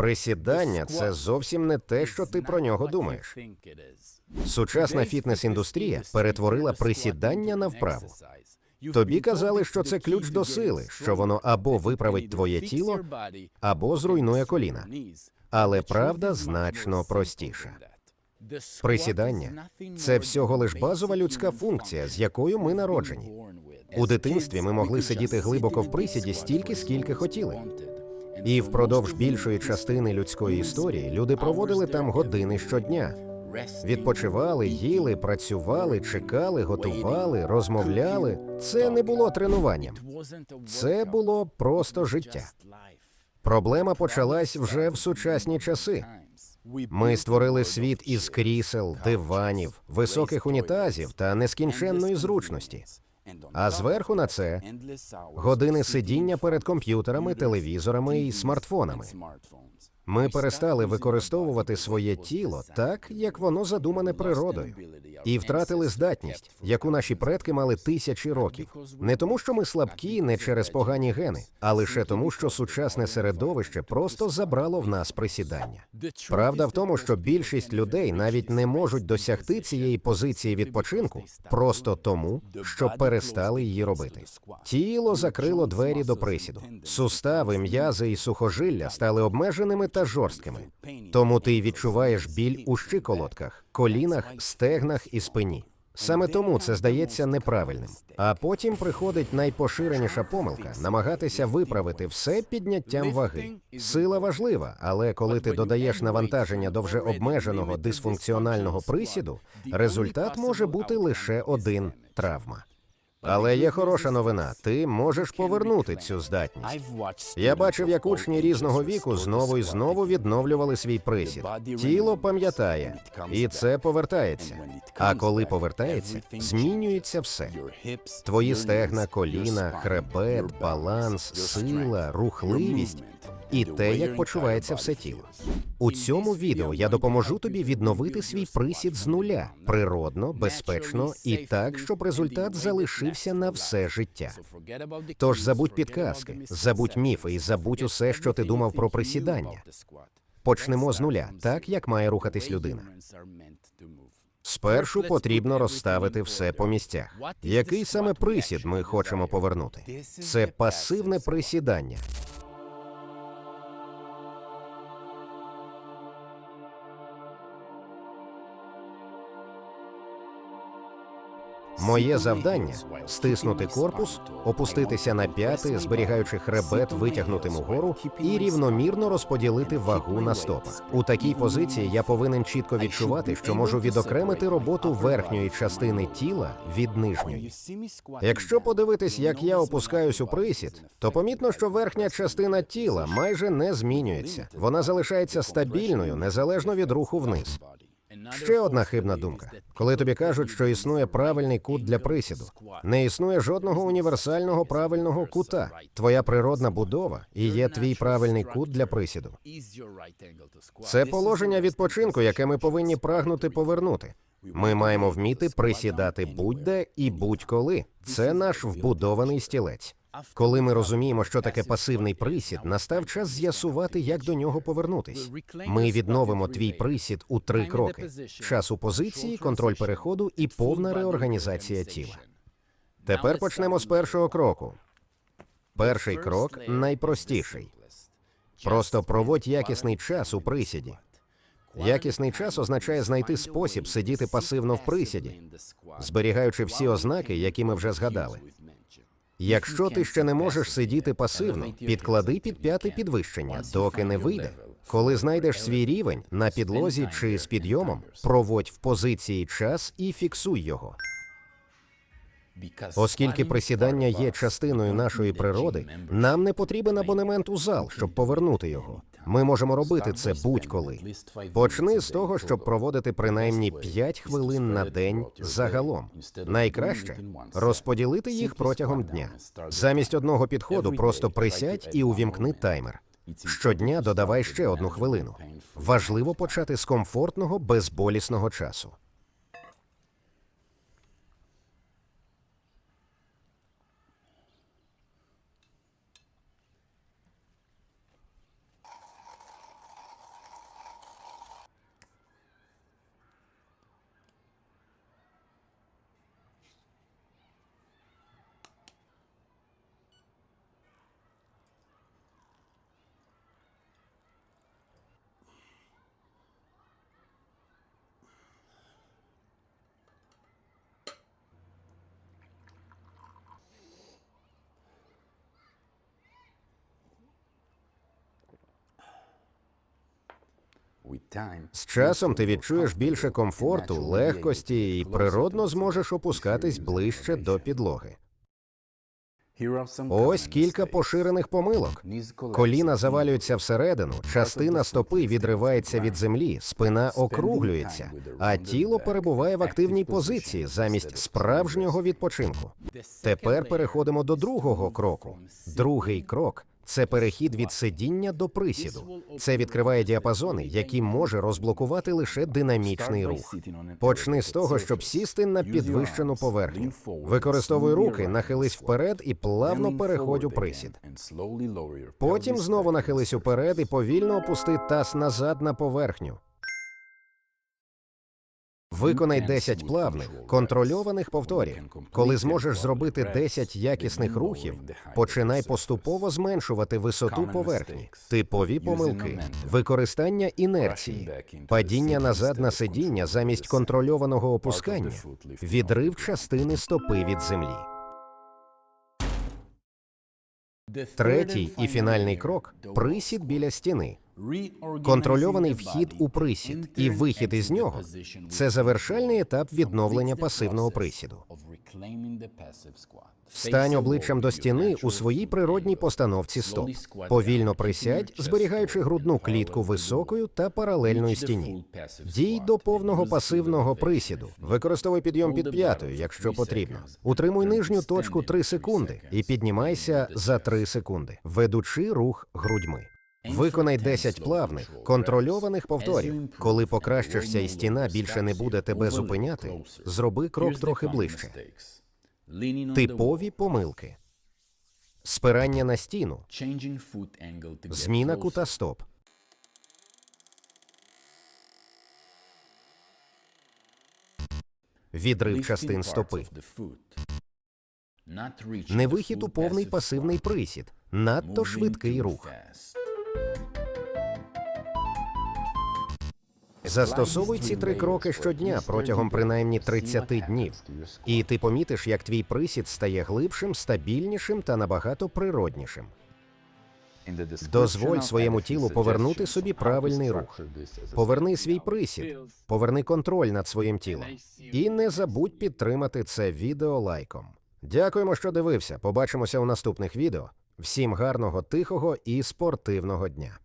Присідання це зовсім не те, що ти про нього думаєш. Сучасна фітнес-індустрія перетворила присідання на вправу. Тобі казали, що це ключ до сили, що воно або виправить твоє тіло, або зруйнує коліна. Але правда значно простіша. Присідання це всього лиш базова людська функція, з якою ми народжені. У дитинстві ми могли сидіти глибоко в присіді стільки, скільки хотіли. І впродовж більшої частини людської історії люди проводили там години щодня. Відпочивали, їли, працювали, чекали, готували, розмовляли. Це не було тренуванням, це було просто життя. Проблема почалась вже в сучасні часи. Ми створили світ із крісел, диванів, високих унітазів та нескінченної зручності. А зверху на це години сидіння перед комп'ютерами, телевізорами і смартфонами. Ми перестали використовувати своє тіло так, як воно задумане природою, і втратили здатність, яку наші предки мали тисячі років. Не тому, що ми слабкі, не через погані гени, а лише тому, що сучасне середовище просто забрало в нас присідання. Правда в тому, що більшість людей навіть не можуть досягти цієї позиції відпочинку просто тому, що перестали її робити. Тіло закрило двері до присіду. Сустави, м'язи і сухожилля стали обмеженими та жорсткими. Тому ти відчуваєш біль у щиколотках, колінах, стегнах і спині. Саме тому це здається неправильним. А потім приходить найпоширеніша помилка намагатися виправити все підняттям ваги. Сила важлива, але коли ти додаєш навантаження до вже обмеженого дисфункціонального присіду, результат може бути лише один травма. Але є хороша новина: ти можеш повернути цю здатність. Я бачив, як учні різного віку знову і знову відновлювали свій присід. Тіло пам'ятає, і це повертається. А коли повертається, змінюється все. Твої стегна, коліна, хребет, баланс, сила, рухливість і те, як почувається все тіло. У цьому відео я допоможу тобі відновити свій присід з нуля природно, безпечно і так, щоб результат залишився на все життя. Тож забудь підказки, забудь міфи і забудь усе, що ти думав про присідання. Почнемо з нуля, так як має рухатись людина. Спершу потрібно розставити все по місцях. Який саме присід ми хочемо повернути? Це пасивне присідання. Моє завдання стиснути корпус, опуститися на п'яти, зберігаючи хребет витягнутим угору, і рівномірно розподілити вагу на стопах. У такій позиції я повинен чітко відчувати, що можу відокремити роботу верхньої частини тіла від нижньої. Якщо подивитись, як я опускаюсь у присід, то помітно, що верхня частина тіла майже не змінюється. Вона залишається стабільною незалежно від руху вниз. Ще одна хибна думка. Коли тобі кажуть, що існує правильний кут для присіду, не існує жодного універсального правильного кута. Твоя природна будова і є твій правильний кут для присіду. Це положення відпочинку, яке ми повинні прагнути повернути. Ми маємо вміти присідати будь-де і будь-коли. Це наш вбудований стілець. Коли ми розуміємо, що таке пасивний присід, настав час з'ясувати, як до нього повернутись. Ми відновимо твій присід у три кроки: час у позиції, контроль переходу і повна реорганізація тіла. Тепер почнемо з першого кроку. Перший крок найпростіший. Просто проводь якісний час у присіді. Якісний час означає знайти спосіб сидіти пасивно в присіді, зберігаючи всі ознаки, які ми вже згадали. Якщо ти ще не можеш сидіти пасивно, підклади під п'яте підвищення, доки не вийде. Коли знайдеш свій рівень на підлозі чи з підйомом, проводь в позиції час і фіксуй його. Оскільки присідання є частиною нашої природи, нам не потрібен абонемент у зал, щоб повернути його. Ми можемо робити це будь-коли. Почни з того, щоб проводити принаймні 5 хвилин на день загалом. Найкраще розподілити їх протягом дня. Замість одного підходу просто присядь і увімкни таймер. Щодня додавай ще одну хвилину. Важливо почати з комфортного, безболісного часу. З часом ти відчуєш більше комфорту, легкості і природно зможеш опускатись ближче до підлоги. Ось кілька поширених помилок. Коліна завалюються всередину, частина стопи відривається від землі, спина округлюється, а тіло перебуває в активній позиції замість справжнього відпочинку. Тепер переходимо до другого кроку. Другий крок це перехід від сидіння до присіду. Це відкриває діапазони, які може розблокувати лише динамічний рух. Почни з того, щоб сісти на підвищену поверхню. Використовуй руки, нахились вперед і плавно переходь у присід. Потім знову нахились уперед і повільно опусти таз назад на поверхню. Виконай 10 плавних, контрольованих повторів. Коли зможеш зробити 10 якісних рухів, починай поступово зменшувати висоту поверхні, типові помилки, використання інерції, падіння назад на сидіння замість контрольованого опускання, відрив частини стопи від землі. Третій і фінальний крок присід біля стіни. Контрольований вхід у присід і вихід із нього це завершальний етап відновлення пасивного присіду. Стань обличчям до стіни у своїй природній постановці стоп. Повільно присядь, зберігаючи грудну клітку високою та паралельною стіні. Дій до повного пасивного присіду. Використовуй підйом під п'ятою, якщо потрібно. Утримуй нижню точку 3 секунди і піднімайся за 3 секунди, ведучи рух грудьми. Виконай 10 плавних, контрольованих повторів. Коли покращишся і стіна більше не буде тебе зупиняти, зроби крок трохи ближче. Типові помилки. Спирання на стіну, зміна кута стоп, відрив частин стопи, не вихід у повний пасивний присід, надто швидкий рух. Застосовуй ці три кроки щодня протягом принаймні 30 днів, і ти помітиш, як твій присід стає глибшим, стабільнішим та набагато природнішим. Дозволь своєму тілу повернути собі правильний рух. Поверни свій присід, поверни контроль над своїм тілом. І не забудь підтримати це відео лайком. Дякуємо, що дивився. Побачимося у наступних відео. Всім гарного, тихого і спортивного дня.